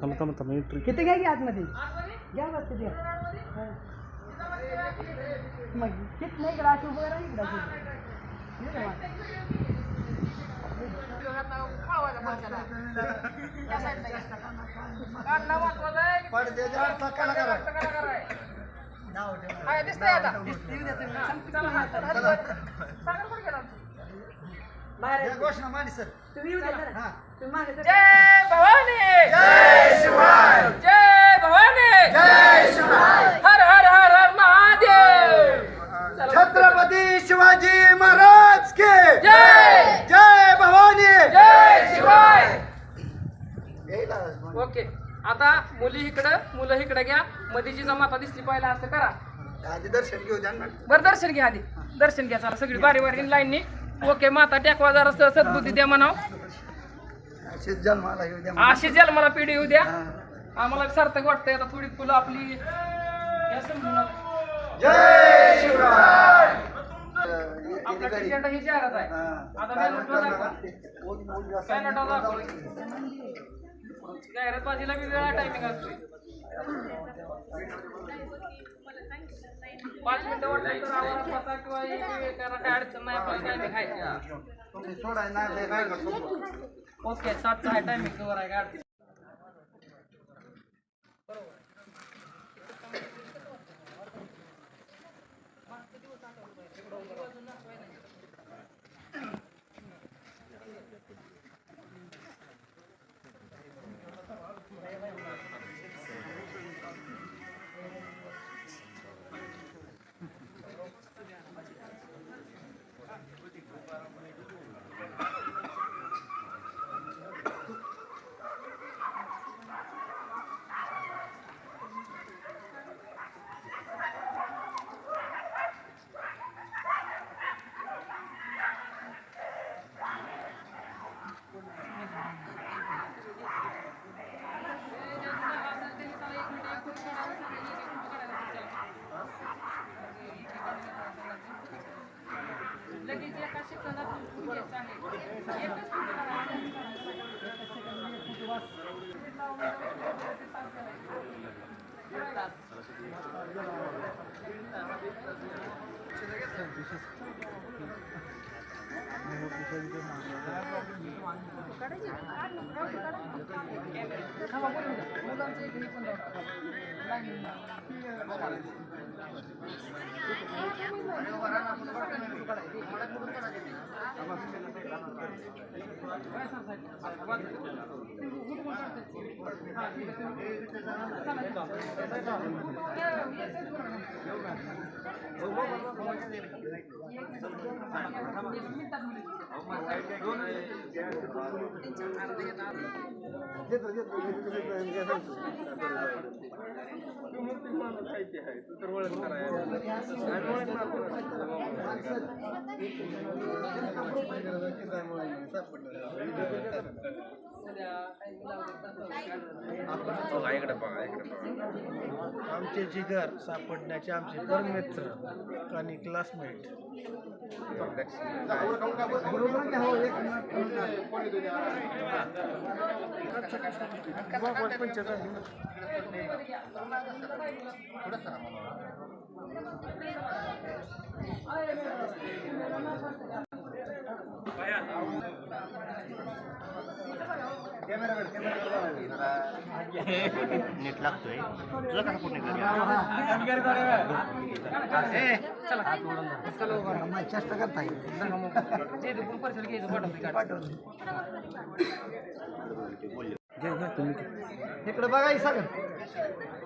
थांबा थांबा थांबा एंट्री किती घ्या की आतमध्ये? घ्या बस तिथे मग किती नाही इकडं उभं. बाहेर. घोषणा मांडी सर. तुम्ही. जय भवानी जय शिवाय जय भवानी जय शिवाय हर हर हर हर महादेव चला. छत्रपती शिवाजी महाराज के। जय! जय भवानी। जय शिवाय! ओके. आता मुली इकडं मुलं इकडं घ्या. मधीची जमाता दिसली पाहिजे असं करा. आधी दर्शन घेऊ द्या ना. बरं दर्शन घ्या आधी. दर्शन घ्या चला सगळी बारी बारी लाईननी ओके माता टेकवा जरा स- सद्बुद्धी द्या म्हणाव. जन्माला येऊ द्या अशी जन्माला पिढी येऊ द्या. आम्हाला सार्थक वाटतंय आता थोडी फुलं आपली. या समजून जय शिवराय. आपला टिकेट ही जाहिरात आहे. आता जाहिरात बाजीला वेळा टायमिंग असतोय पाच मिनिटं वाटलं तर आवाज पाचा किंवा हे करा काय अडचण नाही आपल्याला टायमिंग आहे तुम्ही सोडाय नाही काय करतो? ओके सातचा आहे टायमिंग कवर आहे काय अडचण Thank you. Gracias. तू तर ओळख करायला आमचे जिगर सापडण्याचे आमचे परमित्र आणि क्लासमेट नीट लागतोय. तुला कसा पूर्ण चेष्टा करता येईल घ्यायचं पाठवते इकडे बघा सगळं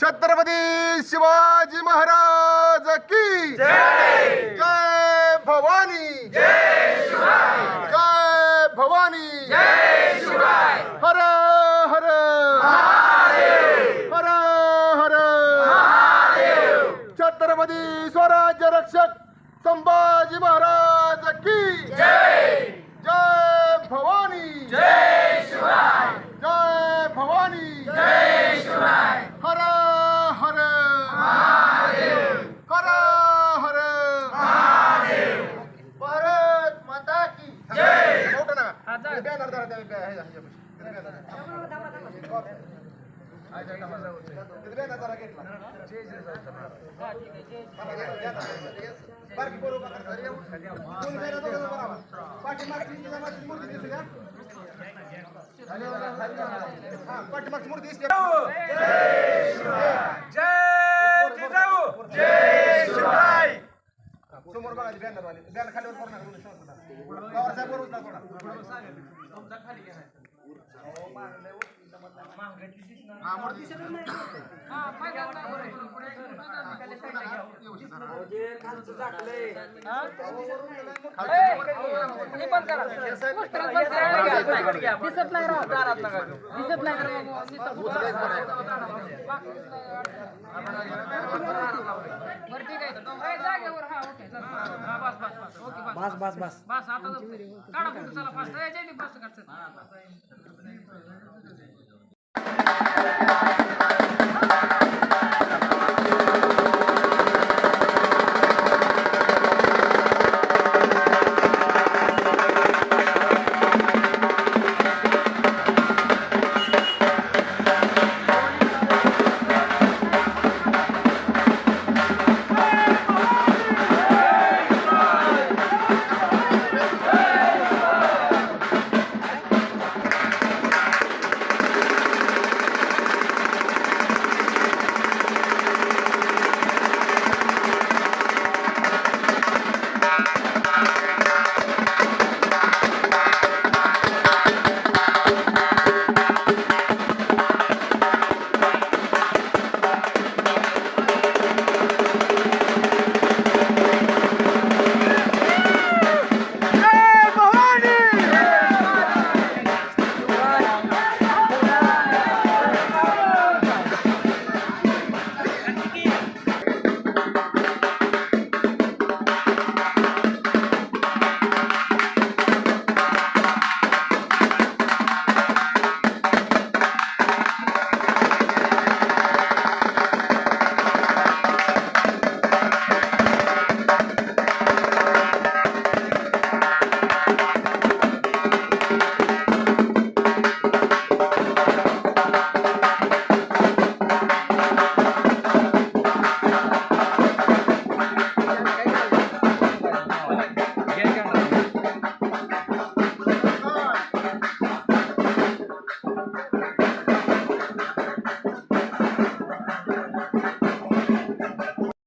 छत्रपती शिवाजी महाराज की जय! भवानी! जय भवानी! हर हर! हर हर! छत्रपती स्वराज्य रक्षक संभाजी महाराज पाठीमागची मूर्ती दिसते समोर बघायची बॅनर वाले बॅनर खालीवर करणार पवार साहेब बरोबर दिसत नाही राहत दिसत नाही बस बस बस. बस आता काढा चला फास्ट Thank you.